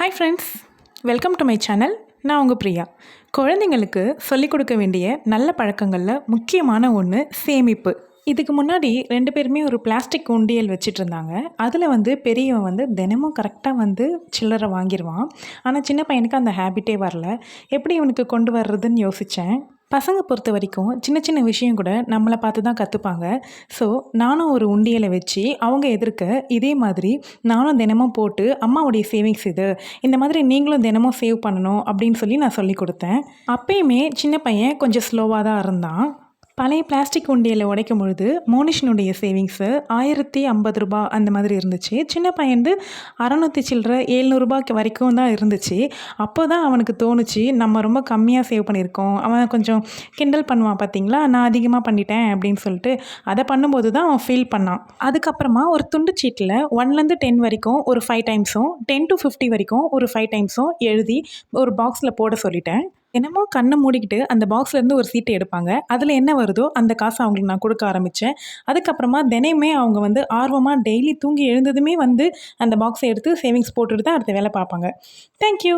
Hi friends welcome to my channel நான் உங்கள் பிரியா. குழந்தைங்களுக்கு சொல்லிக் கொடுக்க வேண்டிய நல்ல பழக்கங்களில் முக்கியமான ஒன்று சேமிப்பு. இதுக்கு முன்னாடி ரெண்டு பேருமே ஒரு பிளாஸ்டிக் உண்டியல் வச்சுட்டு இருந்தாங்க அதில் வந்து பெரியவன் வந்து தினமும் கரெக்டாக வந்து சில்லறை வாங்கிடுவான் ஆனால் சின்ன பையனுக்கு அந்த ஹேபிட்டே வரல. எப்படி இவனுக்கு கொண்டு வர்றதுன்னு யோசித்தேன் பசங்க பொறுத்த வரைக்கும் சின்ன சின்ன விஷயம் கூட நம்மளை பார்த்து தான் கற்றுப்பாங்க ஸோ நானும் ஒரு உண்டியலை வச்சு அவங்க எதிர்க்க இதே மாதிரி நானும் தினமும் போட்டு அம்மாவுடைய சேவிங்ஸ் இது இந்த மாதிரி நீங்களும் தினமும் சேவ் பண்ணணும் அப்படின்னு சொல்லி நான் சொல்லி கொடுத்தேன். அப்பயுமே சின்ன பையன் கொஞ்சம் ஸ்லோவாக தான் இருந்தான். பழைய பிளாஸ்டிக் உண்டியலை உடைக்கும் பொழுது மோனிஷனுடைய சேவிங்ஸு ஆயிரத்தி ஐம்பது ரூபா அந்த மாதிரி இருந்துச்சு. சின்ன பையன் அறநூற்றி சில்லற ஏழ்நூறுபாய்க்கு வரைக்கும் தான் இருந்துச்சு. அப்போ தான் அவனுக்கு தோணுச்சு நம்ம ரொம்ப கம்மியாக சேவ் பண்ணியிருக்கோம். அவன் கொஞ்சம் கிண்டல் பண்ணுவான் பார்த்தீங்களா? நான் அதிகமாக பண்ணிட்டேன் அப்படின்னு சொல்லிட்டு அதை பண்ணும்போது தான் அவன் ஃபீல் பண்ணான். அதுக்கப்புறமா ஒரு துண்டு சீட்டில் ஒன்லேருந்து டென் வரைக்கும் ஒரு ஃபைவ் டைம்ஸும் டென் டு ஃபிஃப்டி வரைக்கும் ஒரு ஃபைவ் டைம்ஸும் எழுதி ஒரு பாக்ஸில் போட சொல்லிட்டேன். என்னமோ கண்ணை மூடிக்கிட்டு அந்த பாக்ஸ்லேருந்து ஒரு சீட்டை எடுப்பாங்க. அதில் என்ன வருதோ அந்த காசை அவங்களுக்கு நான் கொடுக்க ஆரம்பித்தேன் அதுக்கப்புறமா தினையுமே அவங்க வந்து ஆர்வமாக டெய்லி தூங்கி எழுந்ததுமே வந்து அந்த பாக்ஸை எடுத்து சேவிங்ஸ் போட்டுட்டு தான் அடுத்த வேலை பார்ப்பாங்க. தேங்க்யூ